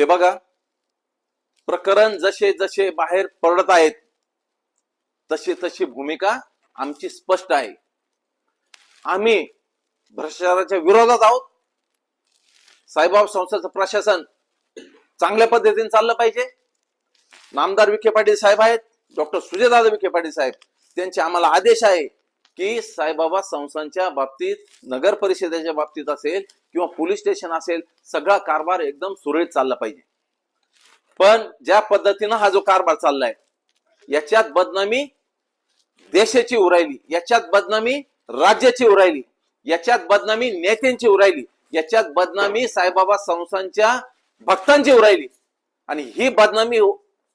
हे बघा. प्रकरण जसे जसे बाहेर पडत आहेत तशी तशी भूमिका आमची स्पष्ट आहे. आम्ही भ्रष्टाचाराच्या विरोधात आहोत. साईबाब संस्थेचं प्रशासन चांगल्या पद्धतीने चाललं पाहिजे. नामदार विखे पाटील साहेब आहेत डॉक्टर सुजयदादा विखे पाटील साहेब त्यांचे आम्हाला आदेश आहे. की साईबाबा संस्थांच्या बाबतीत नगर परिषदेच्या बाबतीत असेल किंवा पोलीस स्टेशन असेल सगळा कारभार एकदम सुरळीत चालला पाहिजे. पण ज्या पद्धतीनं हा जो कारभार चाललाय याच्यात बदनामी देशाची उरायली याच्यात बदनामी राज्याची उरायली याच्यात बदनामी नेत्यांची उरायली याच्यात बदनामी साईबाबा संस्थांच्या भक्तांची उरायली. आणि ही बदनामी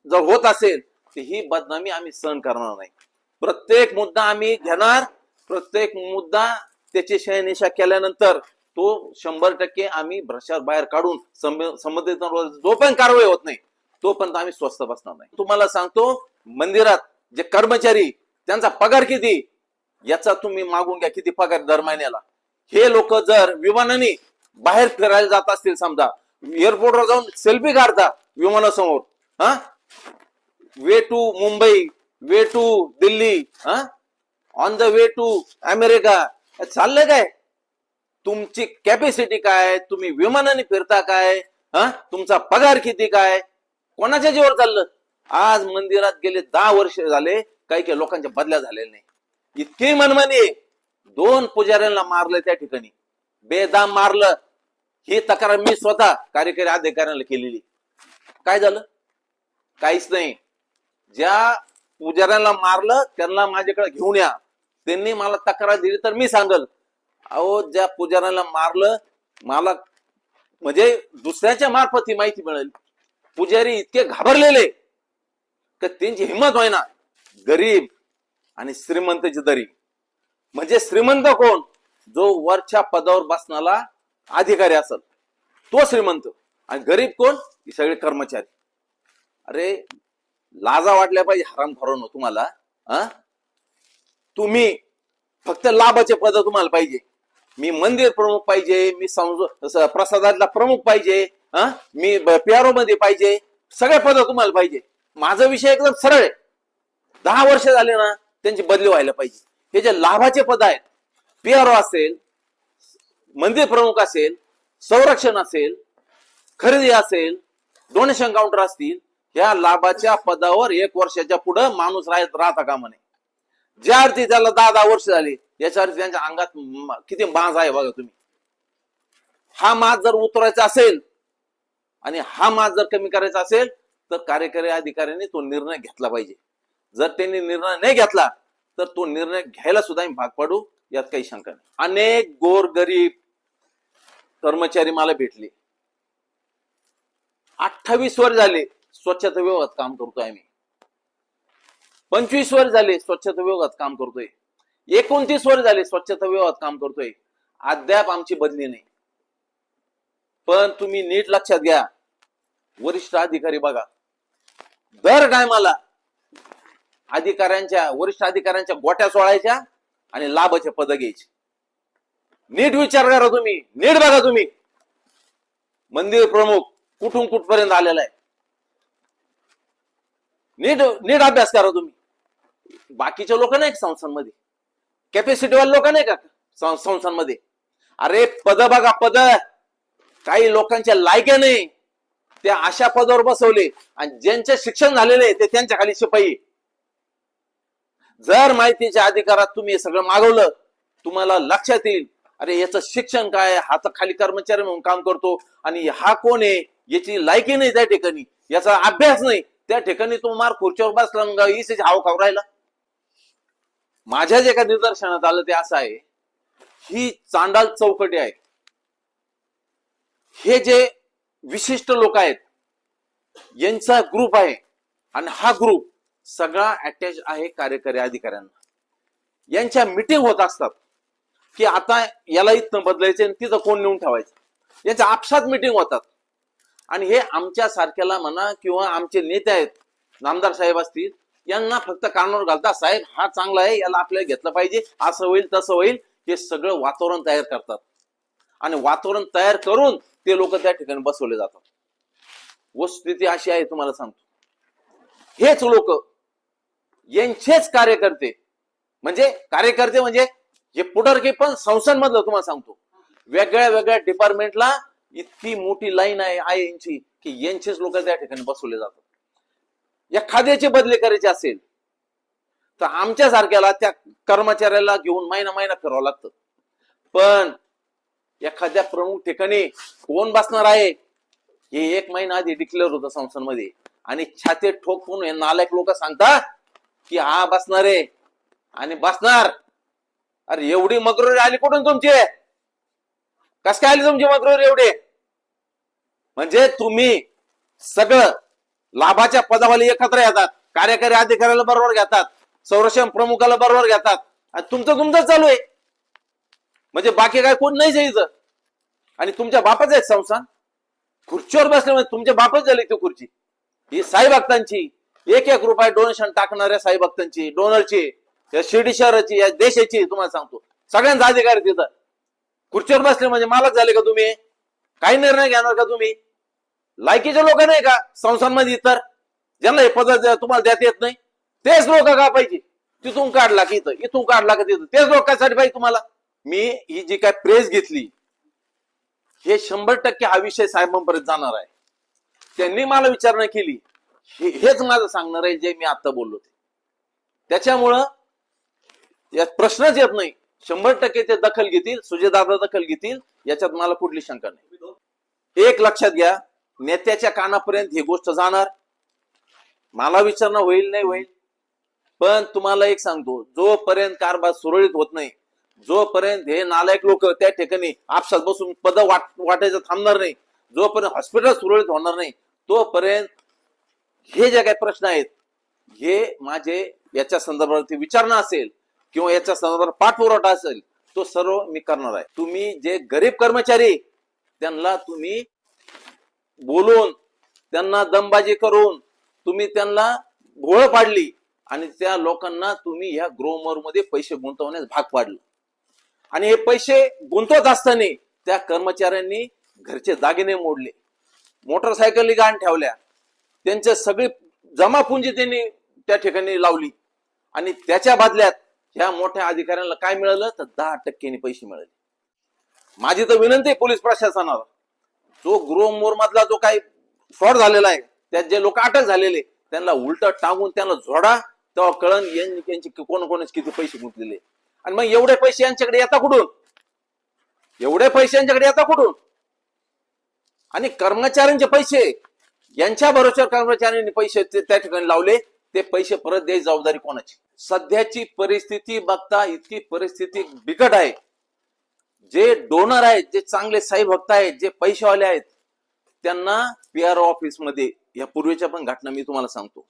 जर होत असेल तर ही बदनामी आम्ही सहन करणार नाही. प्रत्येक मुद्दा आम्ही घेणार प्रत्येक मुद्दा त्याची शहनिशा केल्यानंतर तो शंभर टक्के आम्ही भ्रष्टाचार बाहेर काढून संब- संबंधित जोपर्यंत कारवाई होत नाही तोपर्यंत आम्ही स्वस्त बसणार नाही. तुम्हाला सांगतो मंदिरात जे कर्मचारी त्यांचा पगार किती याचा तुम्ही मागून घ्या किती पगार दर महिन्याला. हे लोक जर विमानाने बाहेर फिरायला जात असतील समजा एअरपोर्टवर जाऊन सेल्फी काढता विमानासमोर हा? Way to Mumbai way to Delhi हा? On the way to America चाललंय काय? तुमची कॅपॅसिटी काय? तुम्ही विमानाने फिरता काय? हा? तुमचा पगार किती काय? कोणाच्या जीवर चाललं? आज मंदिरात गेले दहा वर्ष झाले काही काही लोकांच्या बदल्या झालेल्या नाही. इतकी मनमानी दोन पुजाऱ्यांना मारलं त्या ठिकाणी. बेदाम मारलं. ही तक्रार मी स्वतः कार्यकारी अधिकाऱ्यांना केलेली. काय झालं? काहीच नाही. ज्या पुजाऱ्यांना मारलं त्यांना माझ्याकडे घेऊन या. त्यांनी मला तक्रार दिली तर मी सांगल. अहो ज्या पुजाऱ्याला मारलं मला म्हणजे दुसऱ्याच्या मार्फत ही माहिती मिळेल. पुजारी इतके घाबरलेले का त्यांची हिंमत ना गरीब आणि श्रीमंताची दरी म्हणजे श्रीमंत कोण? जो वरच्या पदावर बसणारा अधिकारी असल. तो श्रीमंत. आणि गरीब कोण? ही सगळे कर्मचारी. अरे लाजा वाटल्या पाहिजे हराम फरवणं तुम्हाला हा? तुम्ही फक्त लाभाचे पद तुम्हाला पाहिजे. मी मंदिर प्रमुख पाहिजे मी संज- प्रसादातला प्रमुख पाहिजे हा मी पियारो मध्ये पाहिजे सगळे पद तुम्हाला पाहिजे. माझा विषय एकदम सरळ आहे. दहा वर्ष झाले ना त्यांची बदली व्हायला पाहिजे. हे जे लाभाचे पद आहेत पीआरओ असेल मंदिर प्रमुख असेल संरक्षण असेल खरेदी असेल डोनेशन काउंटर असतील ह्या लाभाच्या पदावर एक वर्षाच्या पुढे माणूस राहत राहता का म्हणे ज्या अर्थी त्याला दहा दहा वर्ष झाली याच्या अर्थी त्यांच्या अंगात किती माज आहे बघा तुम्ही. हा माज जर उतरायचा असेल आणि हा माज जर कमी करायचा असेल तर कार्यकारी अधिकाऱ्यांनी तो निर्णय घेतला पाहिजे. जर त्यांनी निर्णय नाही घेतला तर तो निर्णय घ्यायला सुद्धा आम्ही भाग पाडू यात काही शंका नाही. अनेक गोरगरीब कर्मचारी मला भेटले. अठ्ठावीस वर झाले स्वच्छता विभागात काम करतोय आम्ही. पंचवीस वर झाले स्वच्छता विभागात काम करतोय. एकोणतीस वर झाले स्वच्छता विभागात काम करतोय. अद्याप आमची बदली नाही. पण तुम्ही नीट लक्षात घ्या. वरिष्ठ अधिकारी बघा. दर टायमाला अधिकाऱ्यांच्या वरिष्ठ अधिकाऱ्यांच्या गोट्या सोडायच्या आणि लाभाचे पद घ्यायचे. नीट विचार करा तुम्ही. नीट बघा तुम्ही. मंदिर प्रमुख कुठून कुठपर्यंत आलेला आहे? नीट नीट अभ्यास करा तुम्ही. बाकीच्या लोक नाही संस्थांमध्ये. कॅपॅसिटीवाले लोक नाही का संस्थांमध्ये? अरे पद बघा पद. काही लोकांच्या लायक्या नाही. ते अशा पदावर बसवले आणि ज्यांचे शिक्षण झालेले ते त्यांच्या खाली शिपाई जर माहितीच्या अधिकारात तुम्ही हे सगळं मागवलं तुम्हाला लक्षात येईल अरे याचं शिक्षण काय हा तर खाली कर्मचारी म्हणून काम करतो आणि हा कोण आहे? याची लायकी नाही त्या ठिकाणी. याचा अभ्यास नाही. त्या ठिकाणी तो मार खुर्चीवर बसला मग इसेच हाव खाऊ राहिला. माझ्या जे एका निदर्शनात आलं ते असं आहे. ही चांडाल चौकटी आहे हे जे विशिष्ट लोक आहेत यांचा ग्रुप आहे आणि हा ग्रुप सगळा अटॅच आहे कार्यकारी अधिकाऱ्यांना. यांच्या मिटिंग होत असतात की आता याला इथं बदलायचं आणि तिथं कोण नेऊन ठेवायचं? यांच्या आपसात मिटिंग होतात. आणि हे आमच्या सारख्याला म्हणा किंवा आमचे नेते आहेत नामदार साहेब असतील यांना फक्त कानावर घालता साहेब हा चांगला आहे याला आपल्याला घेतलं पाहिजे. असं होईल तसं होईल. हे सगळं वातावरण तयार करतात. आणि वातावरण तयार करून ते लोक त्या ठिकाणी बसवले जातात. वस्तुस्थिती अशी आहे तुम्हाला सांगतो. हेच लोक यांचेच कार्यकर्ते. म्हणजे कार्यकर्ते म्हणजे हे पुढारकी पण संस्थांमधलं तुम्हाला सांगतो. वेगळ्या वेगळ्या डिपार्टमेंटला इतकी मोठी लाईन आहे आहे यांची की यांचेच लोक त्या ठिकाणी बसवले जातात. या खाद्याचे बदले करायचे असेल तर आमच्या सारख्याला त्या कर्मचाऱ्याला घेऊन महिना महिना फिरावं लागतं. पण एखाद्या प्रमुख ठिकाणी कोण बसणार आहे हे एक महिना आधी डिक्लेअर होतं संस्थांमध्ये. आणि छाते ठोकून हे नालायक लोक सांगतात की हा बसणार आहे. आणि बसणार. अरे एवढी मगरूर आली कुठून तुमची? कस काय आली तुमची मगरूर एवढी? म्हणजे तुम्ही सगळं लाभाच्या पदावाले एकत्र येतात. कार्यकारी अधिकाऱ्याला बरोबर घेतात. संरक्षण प्रमुखाला बरोबर घेतात. आणि तुमचं तुमचं चालू आहे. म्हणजे बाकी काय कोण नाही जायचं. आणि तुमच्या बापाच आहे संस्थान. खुर्चीवर बसल्यामुळे म्हणजे तुमच्या बापच झाली ती खुर्ची. ही साई भक्तांची. एक एक रुपये डोनेशन टाकणाऱ्या साई भक्तांची डोनरची या शिर्डी शहराची या देशाची तुम्हाला सांगतो. सगळ्यांचा अधिकार आहे तिथं. खुर्चीवर बसले म्हणजे मालक झाले का तुम्ही? काही निर्णय घेणार का तुम्ही? लायकीचे लोक नाही का? संस्थांमध्ये इतर. ज्यांना हे पद तुम्हाला देता येत नाही. तेच लोक का पाहिजे तिथून काढला की इथं. इथून काढला का तिथं. तेच लोकांसाठी पाहिजे तुम्हाला? मी ही जी काय प्रेस घेतली हे शंभर टक्के हा विषय साहेबांपर्यंत जाणार आहे. त्यांनी मला विचारणा केली. हे- हेच माझं सांगणार आहे जे मी आता बोललो ते. त्याच्यामुळं यात प्रश्नच येत नाही. शंभर टक्के ते दखल घेतील सुजयदादा दखल घेतील. याच्यात मला कुठली शंका नाही. एक लक्षात घ्या नेत्याच्या कानापर्यंत ही गोष्ट जाणार. मला विचारणं होईल नाही होईल. पण तुम्हाला एक सांगतो जोपर्यंत कारभार सुरळीत होत नाही जोपर्यंत हे नालायक लोक त्या ठिकाणी आपसात बसून पद वाट वाटायचं थांबणार नाही जोपर्यंत हॉस्पिटल सुरळीत होणार नाही तोपर्यंत हे जे काही प्रश्न आहेत हे माझे याच्या संदर्भात विचारणा असेल किंवा याच्या संदर्भात पाठपुरवठा असेल तो सर्व मी करणार आहे. तुम्ही जे गरीब कर्मचारी त्यांना तुम्ही बोलून त्यांना दमबाजी करून तुम्ही त्यांना घोळ पाडली आणि त्या लोकांना तुम्ही ह्या ग्रोमरमध्ये पैसे गुंतवण्यास भाग पाडलं. आणि हे पैसे गुंतवत असताना त्या कर्मचाऱ्यांनी घरचे दागिने मोडले मोटरसायकली गाण ठेवल्या त्यांच्या सगळी जमापुंजी त्यांनी त्या ठिकाणी लावली. आणि त्याच्या बदल्यात ह्या मोठ्या अधिकाऱ्यांना काय मिळालं? तर दहा टक्क्यांनी पैसे मिळाले. माझी तर विनंती आहे पोलीस प्रशासनाला. जो गृहमोर मधला जो काही फ्रॉड झालेला आहे त्यात जे लोक अटक झालेले त्यांना उलट टाकून त्यांना झोडा तेव्हा कळण यांनी त्यांचे कोण किती पैसे गुंतलेले. आणि मग एवढे पैसे यांच्याकडे येता कुठून? एवढे पैसे यांच्याकडे येता कुठून? आणि कर्मचाऱ्यांचे पैसे यांच्या भरोश्यावर कर्मचाऱ्यांनी पैसे ते त्या ठिकाणी लावले ते पैसे परत द्यायची जबाबदारी कोणाची? सध्याची परिस्थिती बघता इतकी परिस्थिती बिकट आहे. जे डोनर आहेत जे चांगले साई भक्त आहेत जे पैसेवाले आहेत त्यांना पी आर ऑफिसमध्ये या पूर्वीच्या पण घटना मी तुम्हाला सांगतो.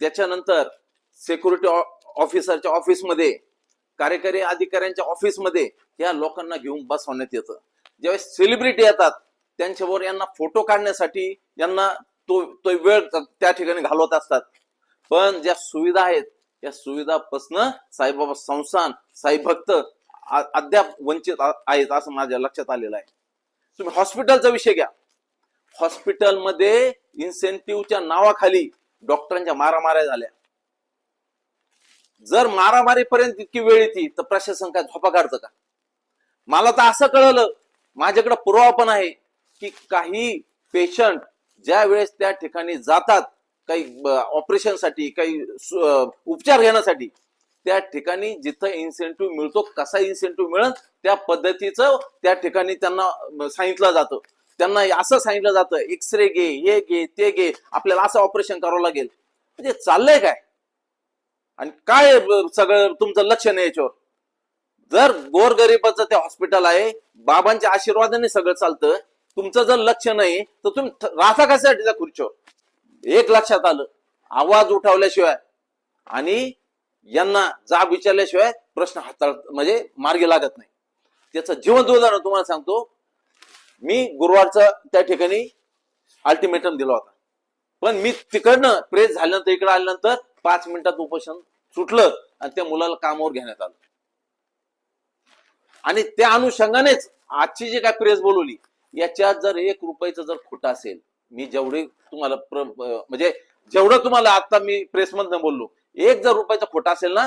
त्याच्यानंतर सेक्युरिटी ऑफिसरच्या ऑफिसमध्ये कार्यकारी अधिकाऱ्यांच्या ऑफिसमध्ये या लोकांना घेऊन बसवण्यात येतं. ज्यावेळेस सेलिब्रिटी येतात त्यांच्यावर यांना फोटो काढण्यासाठी यांना तो तो वेळ त्या ठिकाणी घालवत असतात. पण ज्या सुविधा आहेत या सुविधापासनं साईबाबा संस्थान साई भक्त अद्याप वंचित आहेत असं माझ्या लक्षात आलेलं आहे. तुम्ही हॉस्पिटलचा विषय घ्या. हॉस्पिटलमध्ये इन्सेंटिव्हच्या नावाखाली डॉक्टरांच्या मारामाऱ्या झाल्या. जर मारामारीपर्यंत इतकी वेळ येते तर प्रशासन काय झोपा काढतं का? मला तर असं कळलं माझ्याकडे पुरावा पण आहे की काही पेशंट ज्या वेळेस त्या ठिकाणी जातात काही ऑपरेशनसाठी काही उपचार घेण्यासाठी त्या ठिकाणी जिथं इन्सेंटिव्ह मिळतो कसा इन्सेंटिव्ह मिळेल त्या पद्धतीचं त्या ठिकाणी त्यांना सांगितलं जातं. त्यांना असं सांगितलं जातं एक्सरे घे हे घे ते घे आपल्याला असं ऑपरेशन करावं लागेल. म्हणजे चाललंय काय? आणि काय सगळं तुमचं लक्ष नाही याच्यावर? जर गोरगरिबाचं ते हॉस्पिटल आहे बाबांच्या आशीर्वादाने सगळं चालतं तुमचं जर लक्ष नाही तर तुम्ही राहता कशासाठी त्या खुर्चीवर? एक लक्षात आलं आवाज उठवल्याशिवाय. आणि यांना जाब विचारल्याशिवाय प्रश्न हाताळ म्हणजे मार्गी लागत नाही. त्याचं जिवंत उदाहरण तुम्हाला सांगतो. मी गुरुवारचा त्या ठिकाणी अल्टिमेटम दिला होता. पण मी तिकडनं प्रेस झाल्यानंतर इकडे आल्यानंतर पाच मिनिटात उपोषण सुटलं आणि त्या मुलाला कामावर घेण्यात आलं. आणि त्या अनुषंगानेच आजची जी काय प्रेस बोलवली याच्यात जर एक रुपयाचं जर खोटं असेल मी जेवढे तुम्हाला प्र- म्हणजे जेवढं तुम्हाला आता मी प्रेस मधनं बोललो एक जर रुपयाचा खोटा असेल ना?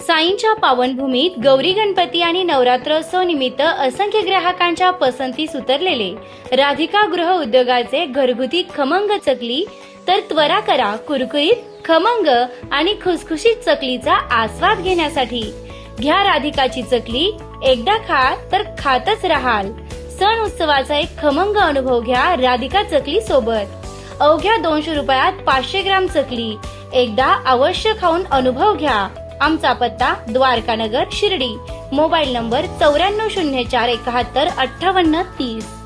साईंच्या पावनभूमीत गौरी गणपती आणि नवरात्रोत्सव निमित्त असंख्य ग्राहकांच्या पसंतीस उतरलेले राधिका गृह उद्योगाचे घरगुती खमंग चकली तर त्वरा करा कुरकुरीत खमंग आणि खुसखुशीत चकलीचा आस्वाद घेण्यासाठी. घ्या राधिकाची चकली एकदा खा तर खातच राहाल. सण उत्सवाचा एक खमंग अनुभव घ्या राधिका चकली सोबत. अवघ्या दोनशे रुपयात पाचशे ग्राम चकली. एकदा अवश्य खाऊन अनुभव घ्या. आमचा पत्ता द्वारकानगर शिर्डी. मोबाईल नंबर चौऱ्याण्णव शून्य चार एकाहत्तर अठ्ठावन्न तीस.